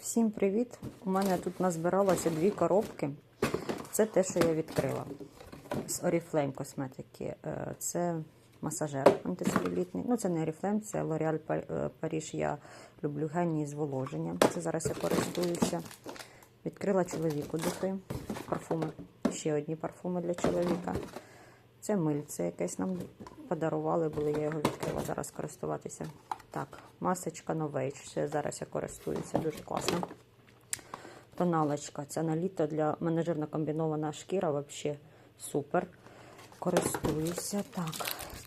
Всім привіт! У мене тут назбиралося дві коробки. Це те, що я відкрила з Oriflame косметики. Е, Це масажер антицелюлітний. Ну, це не Oriflame, це L'Oreal Pa- е, Paris. Я люблю генії зволоження. Це зараз я користуюся. Відкрила чоловіку духи, парфуми. Ще одні парфуми для чоловіка. Це мильце якесь нам подарували, були, я його відкрила зараз користуватися. Так, масочка це зараз я користуюся, дуже класно. Тоналочка, це на літо для мене комбінована шкіра, взагалі супер. Користуюся. Так,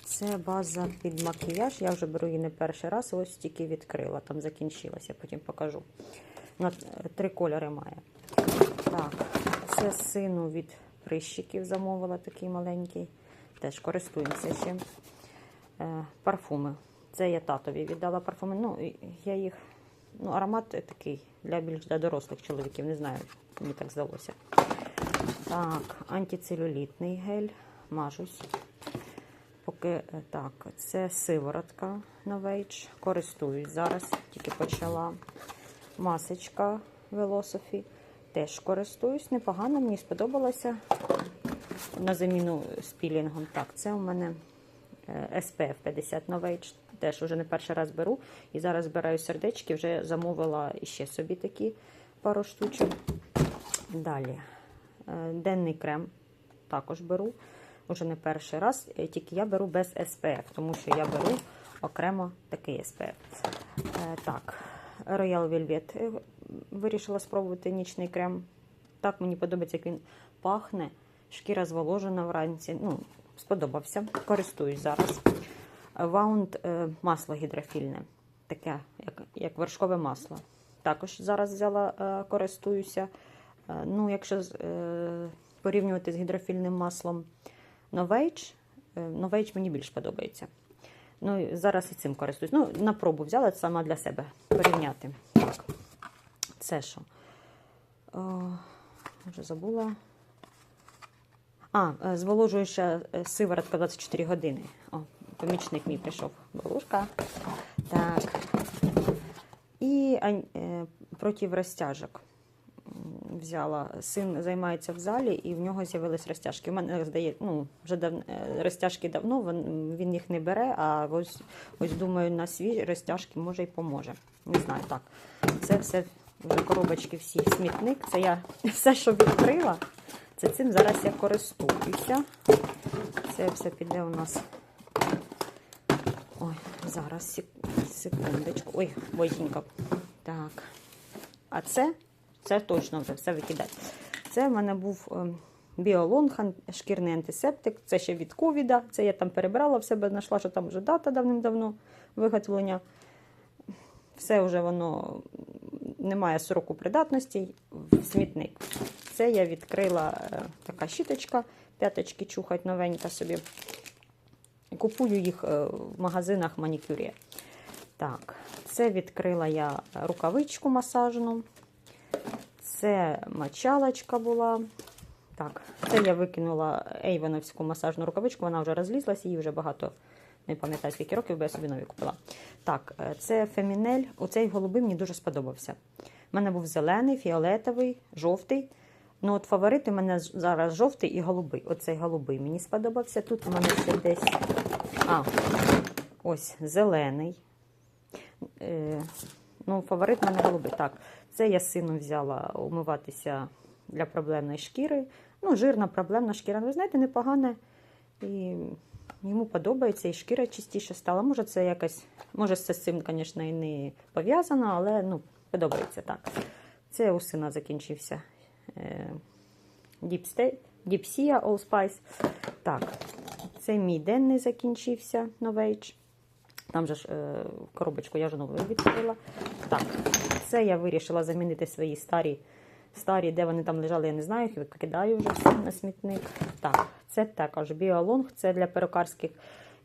це база під макіяж. Я вже беру її не перший раз, ось тільки відкрила, там закінчилася, потім покажу. На три кольори має. Так, це сину від прищиків замовила такий маленький. Теж користуємося ще. Е, парфуми. Це я татові віддала парфуми. Ну, я їх. Ну, аромат такий для більш для дорослих чоловіків, не знаю, мені так здалося. Так, антицелюлітний гель. Мажусь. Поки е, так, це сиворотка Novage. Користуюсь зараз, тільки почала. Масочка Velosophy. Теж користуюсь. Непогано, мені сподобалося на заміну з пілінгом. Так, це у мене SPF 50 Novage. Теж вже не перший раз беру. І зараз збираю сердечки, вже замовила ще собі такі пару штучок. Далі. е, Денний крем також беру. Уже не перший раз, е, тільки я беру без SPF, тому що я беру окремо такий SPF. Е, Так, Royal Velvet вирішила спробувати нічний крем. Так мені подобається, як він пахне. Шкіра зволожена вранці. Ну, сподобався. Користуюсь зараз. Ваунд е, масло гідрофільне. Таке, як, як вершкове масло. Також зараз взяла, е, користуюся. Е, ну, якщо порівнювати з гідрофільним маслом Novage, Novage мені більш подобається. Ну, зараз і цим користуюсь. Ну, на пробу взяла це сама для себе порівняти. Так. Це що? О, вже забула. А, зволожуюча сиворотка 24 години. О, помічник мій прийшов. Балушка. Так. І е, проти розтяжок взяла. Син займається в залі, і в нього з'явились розтяжки. У мене здається, ну, вже дав... е, розтяжки давно, він їх не бере, а ось, ось думаю, на свіжі розтяжки може і поможе. Не знаю, так. Це все вже коробочки всі смітник. Це я все, що відкрила. Це цим зараз я користуюся. Це все піде у нас. Ой, зараз секундочку. Ой, бойкінько. Так. А це, це точно вже все викидати. Це в мене був ем, біолонг, шкірний антисептик. Це ще від ковіда. Це я там перебрала в себе, знайшла, що там вже дата давним-давно виготовлення. Все вже воно немає сроку придатності в смітник. Це я відкрила е, така щіточка, п'яточки чухать новенька собі. Купую їх е, в магазинах манікюрі. Так, це відкрила я рукавичку масажну. Це мочалочка була. Так, це я викинула ейвоновську масажну рукавичку, вона вже розлізлась, її вже багато, не пам'ятаю скільки років, бо я собі нові купила. Так, е, це фемінель. Оцей голубий мені дуже сподобався. У мене був зелений, фіолетовий, жовтий. Ну, от фаворити у мене зараз жовтий і голубий. Оцей голубий мені сподобався. Тут у мене ще десь. А, ось зелений. Е, ну, фаворит в мене голубий. Так, це я сину взяла умиватися для проблемної шкіри. Ну, жирна проблемна шкіра. Ви знаєте, непогане. І йому подобається, і шкіра чистіше стала. Може, це якось, може, це з цим, звісно, і не пов'язано, але ну, подобається так. Це у сина закінчився е, Deep Sea Allspice. Так, це мій денний закінчився Novage. Там же ж е, коробочку я ж нову відкрила. Так, це я вирішила замінити свої старі, старі, де вони там лежали, я не знаю, їх викидаю вже на смітник. Так, це також біолонг, це для перукарських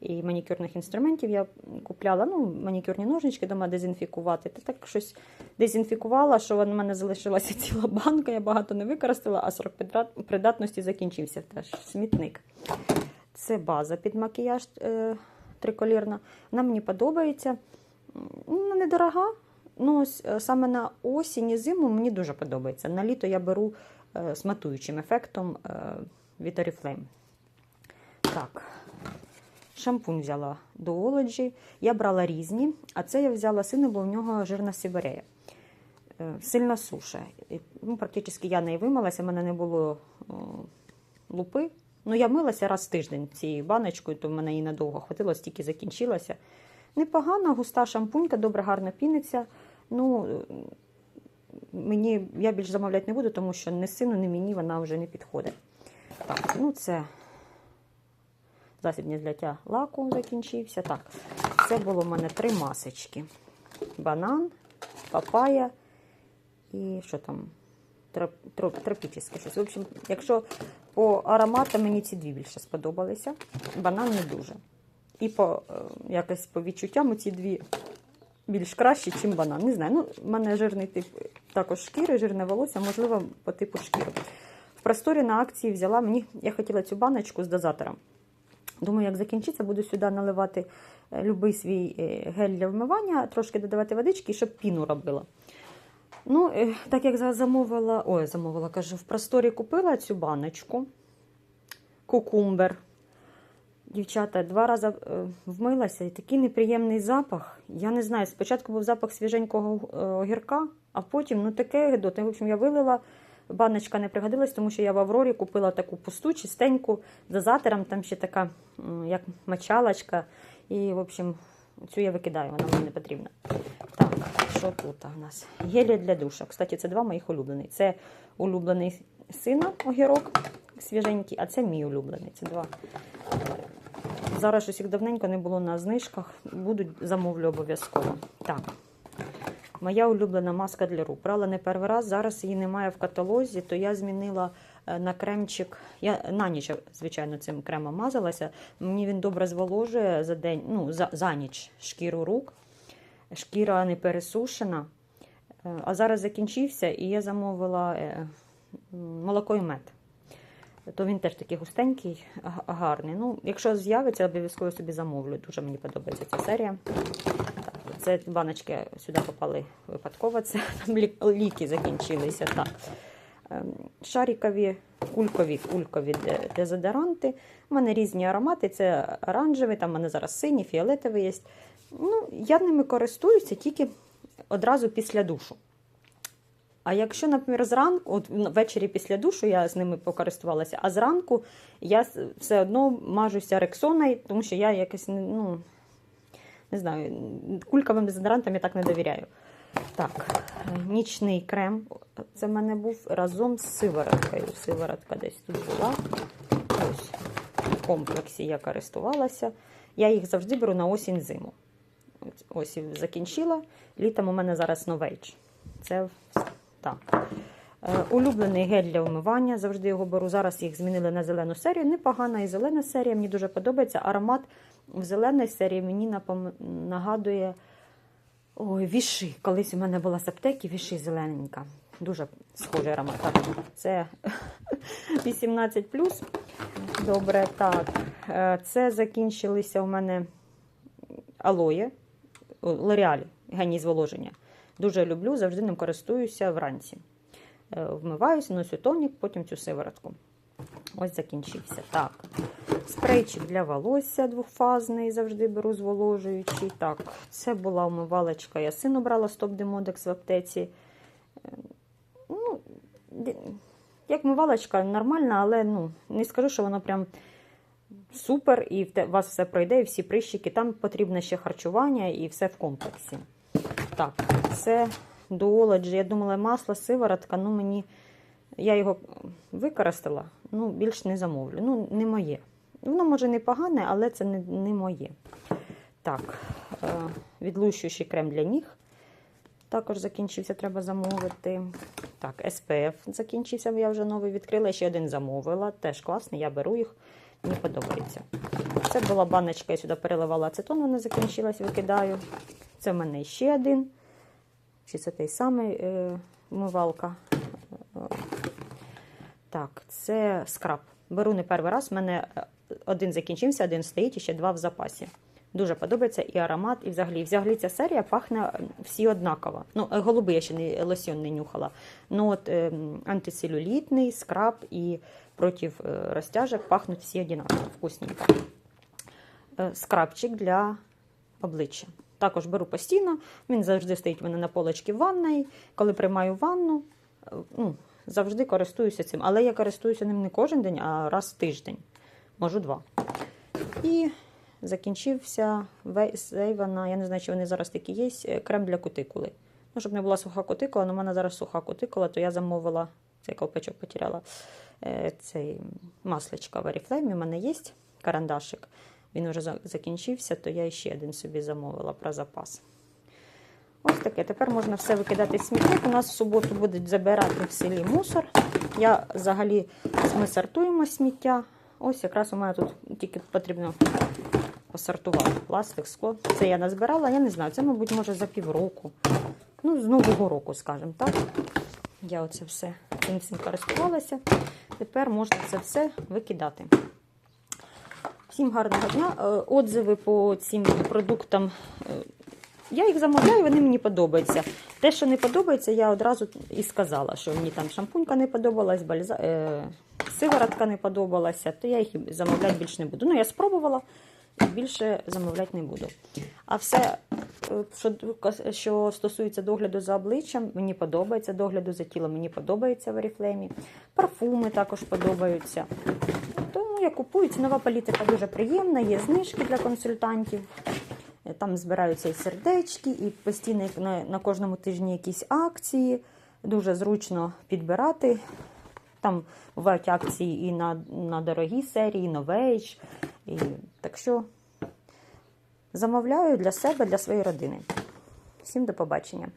і манікюрних інструментів. Я купляла ну, манікюрні ножнички дома дезінфікувати. Та так щось дезінфікувала, що в мене залишилася ціла банка, я багато не використала, а срок придат- придатності закінчився теж смітник. Це база під макіяж е, триколірна. Вона мені подобається. Ну, недорога. ну, ось е, саме на осінь і зиму мені дуже подобається. На літо я беру е, з матуючим ефектом е, від. Так, шампунь взяла до Ology. Я брала різні, а це я взяла сину, бо в нього жирна сибирея. Е, Сильно суша. Ну, практично я не вимилася, в мене не було лупи. Ну, я милася раз в тиждень цією баночкою, то в мене її надовго хватило, стільки закінчилася. Непогана, густа шампунька, добре, гарно піниться. Ну, е, мені я більш замовляти не буду, тому що не сину, не мені вона вже не підходить. Так, ну це засіб для зляття лаку закінчився. Так, це було в мене три масочки: банан, папая і що там? Троп, троп, тропічне щось. В общем, якщо по аромату мені ці дві більше сподобалися. Банан не дуже. І по е, якось по відчуттям ці дві більш кращі, ніж банан. Не знаю. Ну, в мене жирний тип також шкіри, жирне волосся, можливо, по типу шкіри. В просторі на акції взяла мені, я хотіла цю баночку з дозатором. Думаю, як закінчиться, буду сюди наливати е, любий свій е, гель для вмивання, трошки додавати водички, щоб піну робила. Ну, е, так як замовила, ой, замовила, кажу, в просторі купила цю баночку, кукумбер. Дівчата, два рази вмилася і такий неприємний запах. Я не знаю, спочатку був запах свіженького огірка, а потім ну таке гидоте. В общем, я вилила, баночка не пригодилась, тому що я в Аврорі купила таку пусту, чистеньку, дозатором, там ще така, як мочалочка. І, в общем, цю я викидаю, вона мені не потрібна. Так, що тут у нас? Гелі для душа. Кстати, це два моїх улюблених. Це улюблений сина огірок свіженький, а це мій улюблений. Це два. Зараз їх давненько не було на знижках. Будуть замовлю обов'язково. Так. Моя улюблена маска для рук. Брала не перший раз, зараз її немає в каталозі, то я змінила е, на кремчик. Я на ніч, звичайно, цим кремом мазалася. Мені він добре зволожує за день, ну, за, за ніч шкіру рук. Шкіра не пересушена. Е, А зараз закінчився, і я замовила е, молоко і мед. То він теж такий густенький, гарний. Ну, якщо з'явиться, обов'язково собі замовлю. Дуже мені подобається ця серія. Це баночки сюди попали випадково. Це там лі- ліки закінчилися. Так. Ем, Шарикові, кулькові, кулькові дезодоранти. У мене різні аромати. Це оранжевий, там у мене зараз синій, фіолетовий є. Ну, я ними користуюся тільки одразу після душу. А якщо, наприклад, зранку, от ввечері після душу я з ними покористувалася, а зранку я все одно мажуся рексоною, тому що я якось ну, не знаю, кульковим дезодорантам я так не довіряю. Так, нічний крем. Це в мене був разом з сивороткою. Сиворотка десь тут була. Ось в комплексі я користувалася. Я їх завжди беру на осінь зиму. Ось- Ось і закінчила. Літом у мене зараз новейдж. Це так. Е, Улюблений гель для вмивання. Завжди його беру. Зараз їх змінили на зелену серію. Непогана і зелена серія. Мені дуже подобається. Аромат в зеленій серії мені нагадує ой, віши. Колись у мене була з аптеки віши зелененька. Дуже схожий аромат. Так, це 18 Добре, так. Е, Це закінчилися у мене алоє. Лореалі, геній зволоження. Дуже люблю, завжди ним користуюся вранці. Е, Вмиваюся, носю тонік, потім цю сиворотку. Ось закінчився. Так. Спрейчик для волосся двохфазний, завжди беру зволожуючий. Так, це була умивалочка. Я сину брала стоп демодекс в аптеці. Е, Ну, як мивалочка нормальна, але ну, не скажу, що воно прям супер, і у вас все пройде, і всі прищики. Там потрібне ще харчування і все в комплексі. Так, це Duology. Я думала, масло, сиворотка, ну мені. Я його використала, ну, більш не замовлю. Ну, не моє. Воно може не погане, але це не, не моє. Так, е, відлущуючий крем для ніг. Також закінчився, треба замовити. Так, SPF закінчився, я вже новий відкрила. Ще один замовила. Теж класний, я беру їх, мені подобається. Це була баночка, я сюди переливала ацетон, вона закінчилась, викидаю. Це в мене ще один. Чи це той самий е, вмивалка? Е, Так, це скраб. Беру не перший раз. У мене е, один закінчився, один стоїть і ще два в запасі. Дуже подобається і аромат, і взагалі. Взагалі ця серія пахне е, всі однаково. Ну, е, голуби я ще не лосьон не нюхала. Ну от е, антицелюлітний, скраб і проти е, розтяжок пахнуть всі однаково, вкусненько. Е, Скрабчик для обличчя. Також беру постійно. Він завжди стоїть у мене на полочці в ванної. Коли приймаю ванну, е, ну, завжди користуюся цим. Але я користуюся ним не кожен день, а раз в тиждень. Можу два. І закінчився Вейвана, я не знаю, чи вони зараз такі є, е, крем для кутикули. Ну, щоб не була суха кутикула, але в мене зараз суха кутикула, то я замовила цей колпачок потеряла. е, Цей масличка в Oriflame у мене є карандашик. Він вже закінчився, то я ще один собі замовила про запас. Ось таке. Тепер можна все викидати в смітник. У нас в суботу будуть забирати в селі мусор. Я взагалі ми сортуємо сміття. Ось якраз у мене тут тільки потрібно посортувати пластик, скло. Це я назбирала, я не знаю. Це, мабуть, може за півроку. Ну, з нового року, скажімо так. Я оце все цим всім користувалася. Тепер можна це все викидати. Всім гарного дня. Е, Отзиви по цим продуктам. е, Я їх замовляю, вони мені подобаються. Те, що не подобається, я одразу і сказала, що мені там шампунька не подобалась, бальза... сиворотка не подобалася, то я їх замовляти більше не буду. Ну, я спробувала і більше замовляти не буду. А все, е, що, що стосується догляду за обличчям, мені подобається догляду за тілом, мені подобається в Oriflame. Парфуми також подобаються. Тому я купую. Цінова політика дуже приємна, є знижки для консультантів. Е, Там збираються і сердечки, і постійно на кожному тижні якісь акції. Дуже зручно підбирати. Там бувають акції і на, на дорогі серії, новейдж. І, так що замовляю для себе, для своєї родини. Всім до побачення.